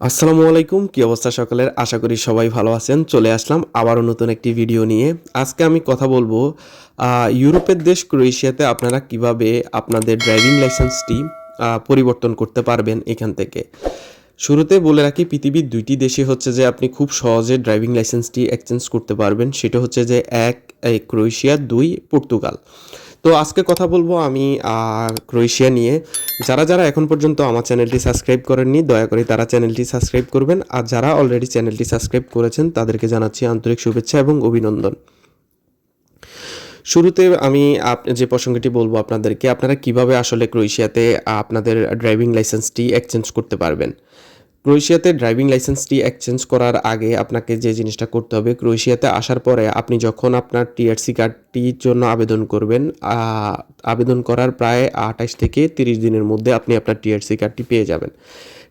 আসসালামু আলাইকুম, কি অবস্থা সকালের? আশা করি সবাই ভালো আছেন। চলে আসলাম আবারও নতুন একটি ভিডিও নিয়ে। আজকে আমি কথা বলব ইউরোপের দেশ ক্রোয়েশিয়াতে আপনারা কীভাবে আপনাদের ড্রাইভিং লাইসেন্সটি পরিবর্তন করতে পারবেন এখান থেকে। শুরুতে বলে রাখি, পৃথিবীর দুইটি দেশে হচ্ছে যে আপনি খুব সহজে ড্রাইভিং লাইসেন্সটি এক্সচেঞ্জ করতে পারবেন। সেটা হচ্ছে যে এক ক্রোয়েশিয়া, দুই, পর্তুগাল। তো আজকে কথা বলব আমি ক্রোয়েশিয়া নিয়ে। যারা যারা এখন পর্যন্ত আমার চ্যানেলটি সাবস্ক্রাইব করেননি, দয়া করে তারা চ্যানেলটি সাবস্ক্রাইব করবেন। আর যারা অলরেডি চ্যানেলটি সাবস্ক্রাইব করেছেন, তাদেরকে জানাচ্ছি আন্তরিক শুভেচ্ছা এবং অভিনন্দন। শুরুতে আমি যে প্রসঙ্গটি বলব আপনাদেরকে, আপনারা কীভাবে আসলে ক্রোয়েশিয়াতে আপনাদের ড্রাইভিং লাইসেন্সটি এক্সচেঞ্জ করতে পারবেন? ক্রোয়েশিয়াতে ড্রাইভিং লাইসেন্সটি এক্সচেঞ্জ করার আগে আপনাকে যে জিনিসটা করতে হবে, ক্রোয়েশিয়াতে আসার পরে আপনি যখন আপনার টিআরসি কার্ডটির জন্য আবেদন করবেন আবেদন করার প্রায় আঠাশ থেকে তিরিশ দিনের মধ্যে আপনি আপনার টিআরসি কার্ডটি পেয়ে যাবেন।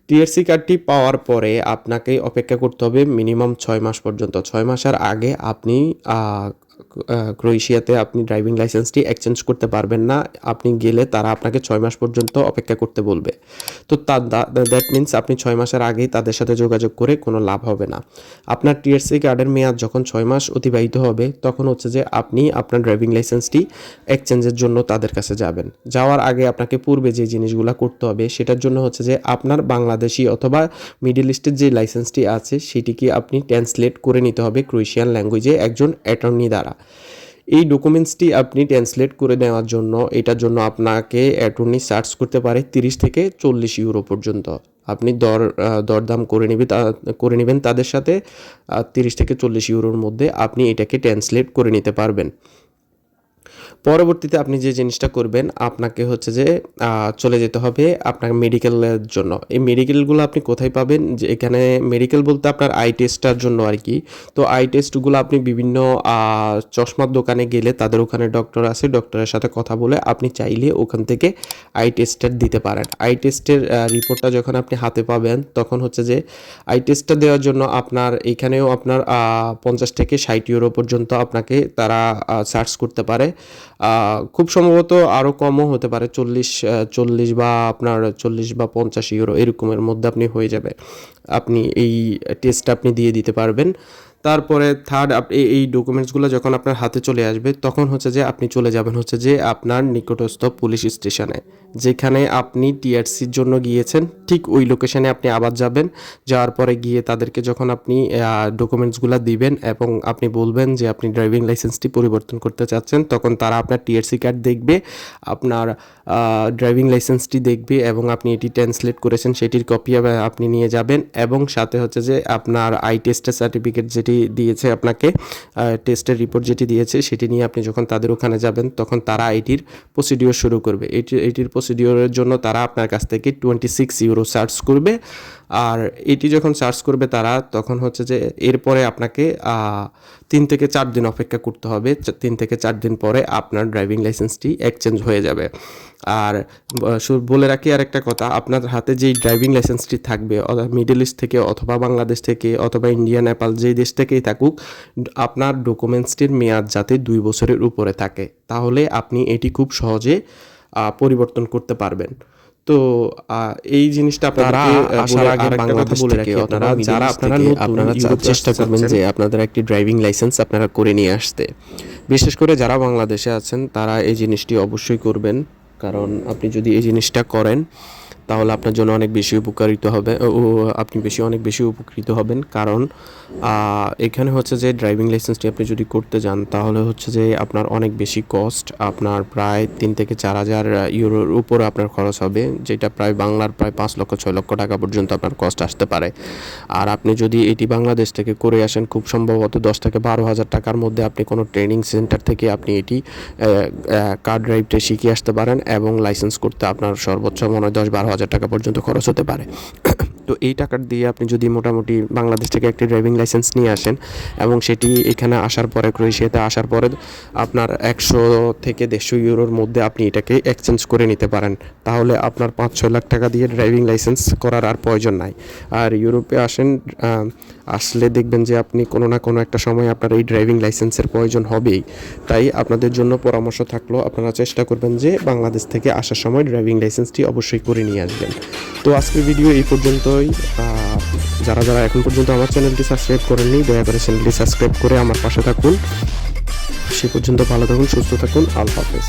টিআরসি কার্ডটি পাওয়ার পরে আপনাকে অপেক্ষা করতে হবে মিনিমাম ছয় মাস পর্যন্ত। ছয় মাসের আগে আপনি ক্রোয়েশিয়াতে আপনি ড্রাইভিং লাইসেন্সটি এক্সচেঞ্জ করতে পারবেন না। আপনি গেলে তারা আপনাকে ছয় মাস পর্যন্ত অপেক্ষা করতে বলবে। তো দ্যাট মিন্স আপনি ছয় মাসের আগেই তাদের সাথে যোগাযোগ করে কোনো লাভ হবে না। আপনার টিআরসি কার্ডের মেয়াদ যখন ছয় মাস অতিবাহিত হবে, তখন হচ্ছে যে আপনি আপনার ড্রাইভিং লাইসেন্সটি এক্সচেঞ্জের জন্য তাদের কাছে যাবেন। যাওয়ার আগে আপনাকে পূর্বে যে জিনিসগুলো করতে হবে, সেটার জন্য হচ্ছে যে আপনার বাংলাদেশি অথবা মিডল ইস্টের যে লাইসেন্সটি আছে, সেটিকে আপনি ট্রান্সলেট করে নিতে হবে ক্রোয়েশিয়ান ল্যাঙ্গুয়েজে একজন অ্যাটর্নি দ্বারা। এই ডকুমেন্টসটি আপনি ট্রান্সলেট করে নেওয়ার জন্য, এটার জন্য আপনাকে অ্যাটর্নি চার্জ করতে পারে তিরিশ থেকে চল্লিশ ইউরো পর্যন্ত। আপনি দর দরদাম করে নেবে করে নেবেন তাদের সাথে তিরিশ থেকে চল্লিশ ইউরোর মধ্যে আপনি এটাকে ট্রান্সলেট করে নিতে পারবেন। পরবর্তীতে আপনি যে জিনিসটা করবেন, আপনাকে হচ্ছে যে চলে যেতে হবে আপনার মেডিকেলের জন্য। এই মেডিকেলগুলো আপনি কোথায় পাবেন? যে এখানে মেডিকেল বলতে আপনার আই টেস্টটার জন্য আর কি। তো আই টেস্টগুলো আপনি বিভিন্ন চশমার দোকানে গেলে তাদের ওখানে ডক্টর আছে ডক্টরের সাথে কথা বলে আপনি চাইলে ওখান থেকে আই টেস্টের দিতে পারেন। আই টেস্টের রিপোর্টটা যখন আপনি হাতে পাবেন, তখন হচ্ছে যে আই টেস্টটা দেওয়ার জন্য আপনার এখানেও আপনার পঞ্চাশ থেকে ষাট ইউরো পর্যন্ত আপনাকে তারা সার্চ করতে পারে। খুব সম্ভবত আরও কমও হতে পারে, চল্লিশ চল্লিশ বা আপনার চল্লিশ বা পঞ্চাশ ইউরো এরকমের মধ্যে আপনি হয়ে যাবে। আপনি এই টেস্টটা আপনি দিয়ে দিতে পারবেন। তারপরে থার্ড এই এই ডকুমেন্টসগুলো যখন আপনার হাতে চলে আসবে, তখন হচ্ছে যে আপনি চলে যাবেন হচ্ছে যে আপনার নিকটস্থ পুলিশ স্টেশনে, যেখানে আপনি টিআরসির জন্য গিয়েছেন। ঠিক ওই লোকেশনে আপনি আবার যাবেন। যাওয়ার পরে গিয়ে তাদেরকে যখন আপনি ডকুমেন্টসগুলো দিবেন এবং আপনি বলবেন যে আপনি ড্রাইভিং লাইসেন্সটি পরিবর্তন করতে চাচ্ছেন, তখন তারা আপনার টিআরসি কার্ড দেখবে, আপনার ড্রাইভিং লাইসেন্সটি দেখবে এবং আপনি এটি ট্রান্সলেট করেছেন, সেটির কপি আপনি নিয়ে যাবেন এবং সাথে হচ্ছে যে আপনার আই টেস্টের সার্টিফিকেট যেটি দিয়েছে আপনাকে টেস্টের রিপোর্ট যেটি দিয়েছে সেটি নিয়ে আপনি যখন তাদের ওখানে যাবেন, তখন তারা এটির প্রসিডিওর শুরু করবে। এটি, এটির প্রসিডিওরের জন্য তারা আপনার কাছ থেকে টোয়েন্টি সিক্স ইউরো চার্জ করবে। আর এটি যখন চার্জ করবে তারা, তখন হচ্ছে যে এরপরে আপনাকে তিন থেকে চার দিন অপেক্ষা করতে হবে। তিন থেকে চার দিন পরে আপনার ড্রাইভিং লাইসেন্সটি এক্সচেঞ্জ হয়ে যাবে। আর বলে রাখি আর একটা কথা আপনার হাতে যেই ড্রাইভিং লাইসেন্সটি থাকবে মিডল ইস্ট থেকে অথবা বাংলাদেশ থেকে অথবা ইন্ডিয়া নেপাল যেই দেশ থেকেই থাকুক আপনার ডকুমেন্টসটির মেয়াদ যাতে দুই বছরের উপরে থাকে। তাহলে আপনি এটি খুব সহজে পরিবর্তন করতে পারবেন। তো এই জিনিসটা আপনারা আসার আগে বাংলাদেশ বলে রাখি আপনারা যারা আপনারা আপনারা চেষ্টা করবেন যে আপনাদের একটি ড্রাইভিং লাইসেন্স আপনারা করে নিয়ে আসতে। বিশেষ করে যারা বাংলাদেশে আছেন তারা এই জিনিসটি অবশ্যই করবেন। কারণ আপনি যদি এই জিনিসটা করেন তাহলে আপনার জন্য অনেক বেশি উপকারিত হবে। ও আপনি বেশি, অনেক বেশি উপকৃত হবেন। কারণ এখানে হচ্ছে যে ড্রাইভিং লাইসেন্সটি আপনি যদি করতে যান, তাহলে হচ্ছে যে আপনার অনেক বেশি কস্ট আপনার প্রায় তিন থেকে চার হাজার ইউরোর উপরে আপনার খরচ হবে, যেটা প্রায় বাংলার প্রায় পাঁচ লক্ষ, ছয় লক্ষ টাকা পর্যন্ত আপনার কস্ট আসতে পারে। আর আপনি যদি এটি বাংলাদেশ থেকে করে আসেন, খুব সম্ভবত দশ থেকে বারো হাজার টাকার মধ্যে আপনি কোনো ট্রেনিং সেন্টার থেকে আপনি এটি কার ড্রাইভটা শিখে আসতে পারেন এবং লাইসেন্স করতে আপনার সর্বোচ্চ মনে হয় দশ বারো হাজার টাকা পর্যন্ত খরচ হতে পারে। তো এই টাকার দিয়ে আপনি যদি মোটামুটি বাংলাদেশ থেকে একটি ড্রাইভিং লাইসেন্স নিয়ে আসেন এবং সেটি এখানে আসার পরে ক্রোয়েশিয়াতে আসার পরে আপনার একশো থেকে দেড়শো ইউরোর মধ্যে আপনি এটাকে এক্সচেঞ্জ করে নিতে পারেন। তাহলে আপনার পাঁচ ছয় লাখ টাকা দিয়ে ড্রাইভিং লাইসেন্স করার আর প্রয়োজন নাই। আর ইউরোপে আসেন আসলে দেখবেন যে আপনি কোনো না কোনো একটা সময় আপনার এই ড্রাইভিং লাইসেন্সের প্রয়োজন হবেই। তাই আপনাদের জন্য পরামর্শ থাকল, আপনারা চেষ্টা করবেন যে বাংলাদেশ থেকে আসার সময় ড্রাইভিং লাইসেন্সটি অবশ্যই করে নিয়ে আসবেন। তো আজকের ভিডিও এই পর্যন্তই আহ, যারা যারা এখন পর্যন্ত আমার চ্যানেলটি সাবস্ক্রাইব করেননি দয়া করে চ্যানেলটি সাবস্ক্রাইব করে আমার পাশে থাকুন। সে পর্যন্ত ভালো থাকুন সুস্থ থাকুন আল্লাহ হাফেজ।